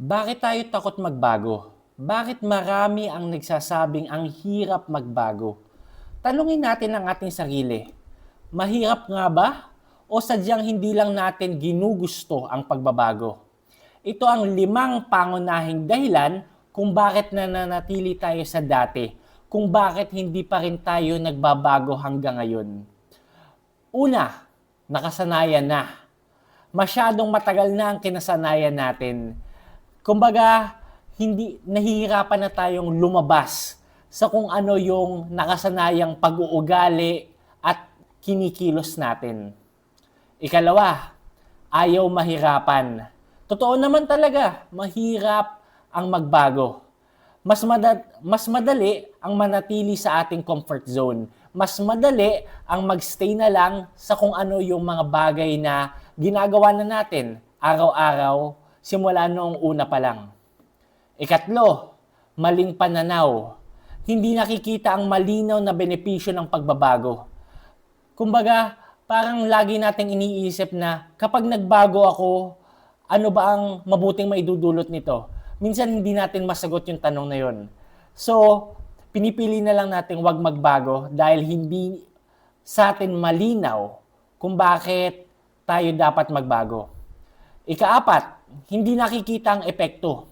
Bakit tayo takot magbago? Bakit marami ang nagsasabing ang hirap magbago? Tanungin natin ang ating sarili. Mahirap nga ba? O sadyang hindi lang natin ginugusto ang pagbabago? Ito ang limang pangunahing dahilan kung bakit nananatili tayo sa dati, kung bakit hindi pa rin tayo nagbabago hanggang ngayon. Una, nakasanayan na. Masyadong matagal na ang kinasanayan natin. Kumbaga, hindi nahihirapan na tayong lumabas sa kung ano yung nakasanayang pag-uugali at kinikilos natin. Ikalawa, ayaw mahirapan. Totoo naman talaga, mahirap ang magbago. Mas, mada- mas madali ang manatili sa ating comfort zone. Mas madali ang magstay na lang sa kung ano yung mga bagay na ginagawa na natin araw-araw simula noong una pa lang. Ikatlo, maling pananaw. Hindi nakikita ang malinaw na benepisyo ng pagbabago. Kumbaga, parang lagi nating iniisip na kapag nagbago ako, ano ba ang mabuting maidudulot nito? Minsan hindi natin masagot yung tanong na yon. So, pinipili na lang natin wag magbago dahil hindi sa atin malinaw kung bakit tayo dapat magbago. Ikaapat, hindi nakikita ang epekto.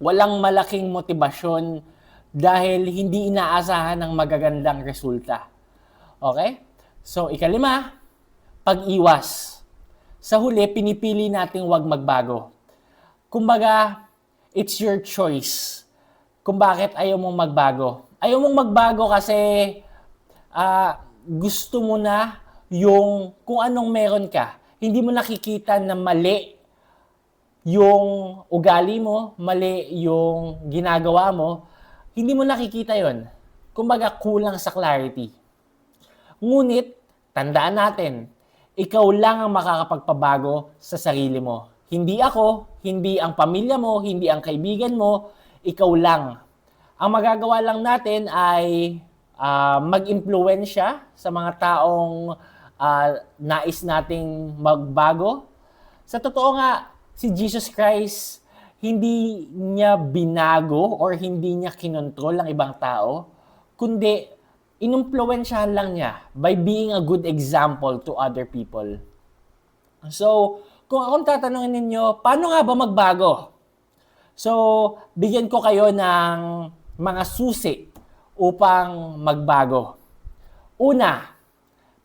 Walang malaking motibasyon dahil hindi inaasahan ng magagandang resulta. Okay? So, ikalima, pag-iwas. Sa huli, pinipili nating wag magbago. Kumbaga, it's your choice kung bakit ayaw mong magbago. Ayaw mong magbago kasi ah, gusto mo na yung kung anong meron ka. Hindi mo nakikita na mali yung ugali mo, mali yung ginagawa mo, hindi mo nakikita yon. Kumbaga, kulang sa clarity. Ngunit, tandaan natin, ikaw lang ang makakapagpabago sa sarili mo. Hindi ako, hindi ang pamilya mo, hindi ang kaibigan mo, ikaw lang. Ang magagawa lang natin ay ah, mag-impluensya sa mga taong ah, nais nating magbago. Sa totoo nga, si Jesus Christ, hindi niya binago or hindi niya kinontrol ang ibang tao, kundi inumpluwensyahan lang niya by being a good example to other people. So, kung akong tatanungin ninyo, paano nga ba magbago? So, bigyan ko kayo ng mga susi upang magbago. Una,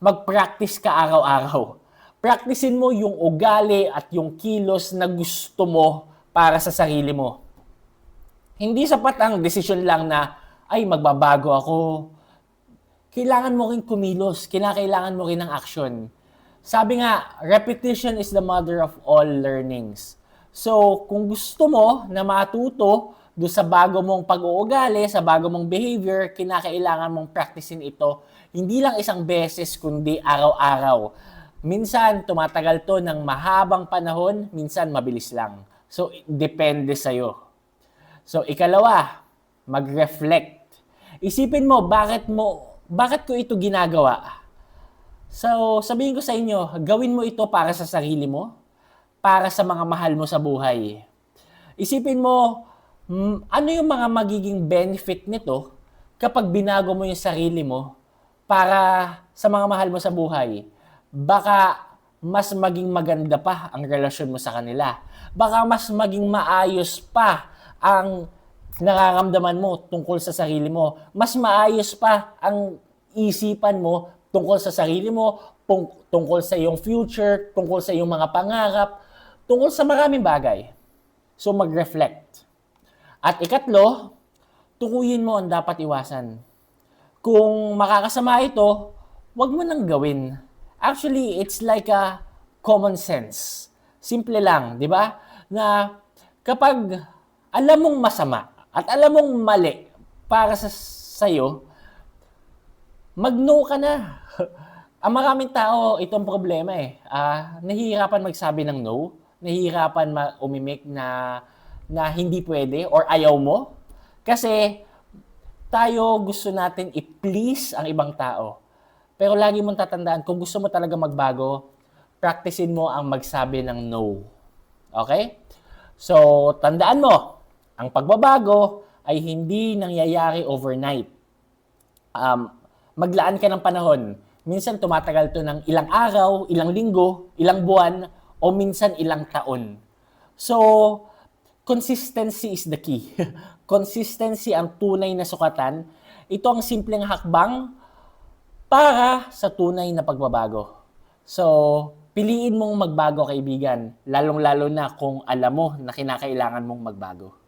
mag-practice ka araw-araw. Practicein mo yung ugali at yung kilos na gusto mo para sa sarili mo. Hindi sapat ang desisyon lang na, ay, magbabago ako. Kailangan mo rin kumilos. Kinakailangan mo rin ng action. Sabi nga, repetition is the mother of all learnings. So, kung gusto mo na matuto do sa bago mong pag-uugali, sa bago mong behavior, kinakailangan mong practicein ito hindi lang isang beses kundi araw-araw. Minsan tumatagal to ng mahabang panahon, minsan mabilis lang. So, depende sa'yo. So, ikalawa, mag-reflect. Isipin mo, bakit mo, bakit ko ito ginagawa? So, sabihin ko sa inyo, gawin mo ito para sa sarili mo, para sa mga mahal mo sa buhay. Isipin mo, mm, ano yung mga magiging benefit nito kapag binago mo yung sarili mo para sa mga mahal mo sa buhay. Baka mas maging maganda pa ang relasyon mo sa kanila. Baka mas maging maayos pa ang nararamdaman mo tungkol sa sarili mo. Mas maayos pa ang isipan mo tungkol sa sarili mo, tung- tungkol sa iyong future, tungkol sa iyong mga pangarap, tungkol sa maraming bagay. So mag-reflect. At ikatlo, tukuyin mo ang dapat iwasan. Kung makakasama ito, wag mo nang gawin. Actually, it's like a common sense. Simple lang, di ba? Na kapag alam mong masama at alam mong mali para sa sayo, mag-no ka na. Ang maraming tao, itong problema eh. Ah, nahihirapan magsabi ng no, nahihirapan ma- umimik na na hindi pwede or ayaw mo. Kasi tayo gusto natin i-please ang ibang tao. Pero lagi mong tatandaan, kung gusto mo talaga magbago, practicein mo ang magsabi ng no. Okay? So, tandaan mo, ang pagbabago ay hindi nangyayari overnight. Um, maglaan ka ng panahon. Minsan tumatagal to ng ilang araw, ilang linggo, ilang buwan, o minsan ilang taon. So, consistency is the key. consistency ang tunay na sukatan. Ito ang simpleng hakbang para sa tunay na pagbabago. So, piliin mong magbago kaibigan, lalong-lalo na kung alam mo na kinakailangan mong magbago.